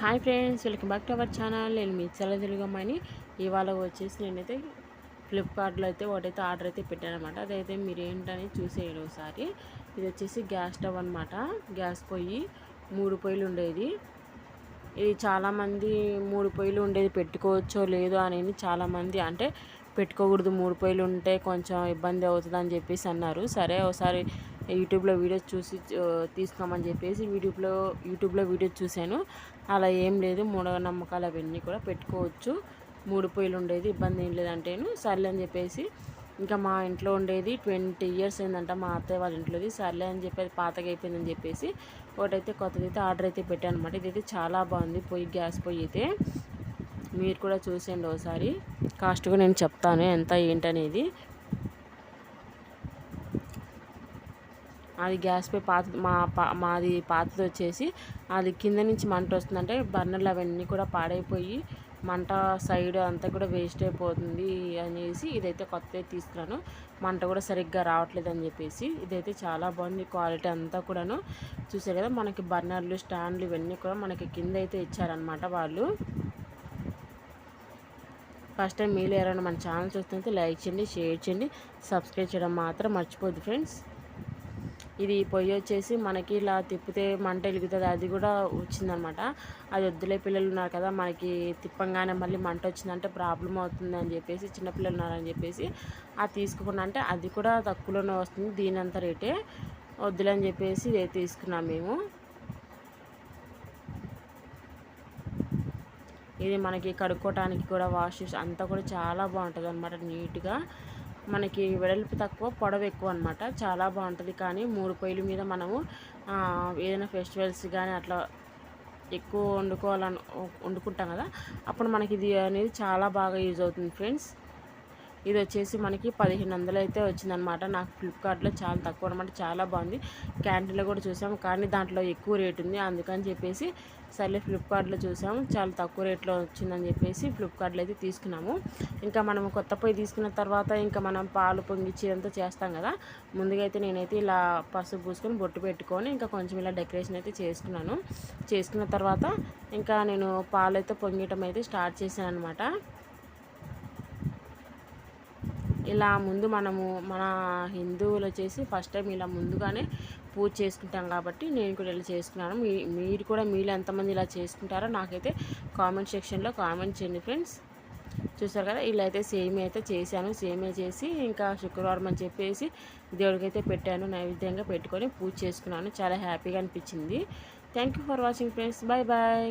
Hi friends welcome back to our channel. నేను మీ చాలా తెలుగమ్మని ఇవాళ వచ్చేసి నేనైతే ఫ్లిప్కార్ట్లో అయితే ఒకటైతే ఆర్డర్ అయితే పెట్టాను అనమాట అదైతే మీరు ఏంటని చూసేయండి ఒకసారి. ఇది వచ్చేసి గ్యాస్ స్టవ్ అనమాట గ్యాస్ పొయ్యి మూడు పొయ్యిలు ఉండేది. ఇది చాలామంది మూడు పొయ్యిలు ఉండేది పెట్టుకోవచ్చో లేదో అనేది చాలామంది అంటే పెట్టుకోకూడదు. మూడు పొయ్యిలు ఉంటే కొంచెం ఇబ్బంది అవుతుంది అని చెప్పేసి అన్నారు. సరే ఒకసారి యూట్యూబ్లో వీడియోస్ చూసి తీసుకోమని చెప్పేసి యూట్యూబ్లో యూట్యూబ్లో వీడియోస్ చూశాను. అలా ఏం లేదు మూఢనమ్మకాలు అవన్నీ కూడా పెట్టుకోవచ్చు. మూడు పొయ్యిలు ఉండేది ఇబ్బంది ఏం లేదంటేను సర్లే అని చెప్పేసి ఇంకా మా ఇంట్లో ఉండేది ట్వంటీ ఇయర్స్ అయిందంట మా అత్తయ్య వాళ్ళ ఇంట్లోది. సర్లే అని చెప్పేసి పాతగా అయిపోయిందని చెప్పేసి ఒకటైతే కొత్తదైతే ఆర్డర్ అయితే పెట్టాను అనమాట ఇదైతే చాలా బాగుంది పొయ్యి గ్యాస్ పొయ్యి అయితే. మీరు కూడా చూసేయండి ఒకసారి. కాస్ట్ కూడా నేను చెప్తాను ఎంత ఏంటనేది. అది గ్యాస్ పై పాత మా పా మాది పాతది వచ్చేసి అది కింద నుంచి మంట వస్తుందంటే బర్నర్లు అవన్నీ కూడా పాడైపోయి మంట సైడ్ అంతా కూడా వేస్ట్ అయిపోతుంది అనేసి ఇదైతే కొత్తది తీసుకున్నాను. మంట కూడా సరిగ్గా రావట్లేదు అని చెప్పేసి ఇదైతే చాలా బాగుంది క్వాలిటీ అంతా కూడాను. చూసారు కదా మనకి బర్నర్లు స్టాండ్లు ఇవన్నీ కూడా మనకి కింద అయితే ఇచ్చారనమాట వాళ్ళు. ఫస్ట్ టైం మీరు ఎవరైనా మన ఛానల్ చూస్తుంటే లైక్ చేయండి షేర్ చేయండి సబ్స్క్రైబ్ చేయడం మాత్రం మర్చిపోద్దు ఫ్రెండ్స్. ఇది పొయ్యి వచ్చేసి మనకి ఇలా తిప్పితే మంట వెలుగుతుంది అది కూడా వచ్చిందనమాట. అది వద్దులే పిల్లలు ఉన్నారు కదా మనకి తిప్పంగానే మళ్ళీ మంట వచ్చిందంటే ప్రాబ్లం అవుతుంది అని చెప్పేసి చిన్నపిల్లలు ఉన్నారని చెప్పేసి అది తీసుకోకుండా అంటే అది కూడా తక్కువలోనే వస్తుంది దీని అంత రేటే. వద్దులే అని చెప్పేసి ఇదే తీసుకున్నాం మేము. ఇది మనకి కడుక్కోవటానికి కూడా వాష్ అంతా కూడా చాలా బాగుంటుంది అనమాట నీట్గా. మనకి వెడల్పు తక్కువ పొడవు ఎక్కువ అనమాట చాలా బాగుంటుంది. కానీ మూడు పొయ్యిల మీద మనము ఏదైనా ఫెస్టివల్స్ కానీ అట్లా ఎక్కువ వండుకోవాలని వండుకుంటాం కదా. అప్పుడు మనకి ఇది అనేది చాలా బాగా యూజ్ అవుతుంది ఫ్రెండ్స్. ఇది వచ్చేసి మనకి పదిహేను వందలు అయితే వచ్చిందనమాట నాకు ఫ్లిప్కార్ట్లో చాలా తక్కువ అనమాట చాలా బాగుంది. క్యాంటీన్లో కూడా చూసాము కానీ దాంట్లో ఎక్కువ రేట్ ఉంది. అందుకని చెప్పేసి సర్లే ఫ్లిప్కార్ట్లో చూసాము చాలా తక్కువ రేట్లో వచ్చిందని చెప్పేసి ఫ్లిప్కార్ట్లో అయితే తీసుకున్నాము. ఇంకా మనం కొత్త పొయ్యి తీసుకున్న తర్వాత ఇంకా మనం పాలు పొంగిచ్చి చేస్తాం కదా. ముందుగా అయితే నేనైతే ఇలా పసుపు పూసుకొని బొట్టు పెట్టుకొని ఇంకా కొంచెం ఇలా డెకరేషన్ అయితే చేసుకున్నాను. చేసుకున్న తర్వాత ఇంకా నేను పాలు అయితే పొంగటం అయితే స్టార్ట్ చేశాను అనమాట ఇలా ముందు మనము మన హిందువులు వచ్చేసి ఫస్ట్ టైం ఇలా ముందుగానే పూజ చేసుకుంటాం కాబట్టి నేను కూడా ఇలా చేసుకున్నాను. మీ మీరు కూడా మీరు ఎంతమంది ఇలా చేసుకుంటారో నాకైతే కామెంట్ సెక్షన్లో కామెంట్ చేయండి ఫ్రెండ్స్ చూసారు కదా ఇలా అయితే సేమ్ అయితే చేశాను. సేమే చేసి ఇంకా శుక్రవారం అని చెప్పేసి దేవుడికైతే పెట్టాను నైవేద్యంగా పెట్టుకొని పూజ చేసుకున్నాను. చాలా హ్యాపీగా అనిపించింది. Thank you for watching friends bye bye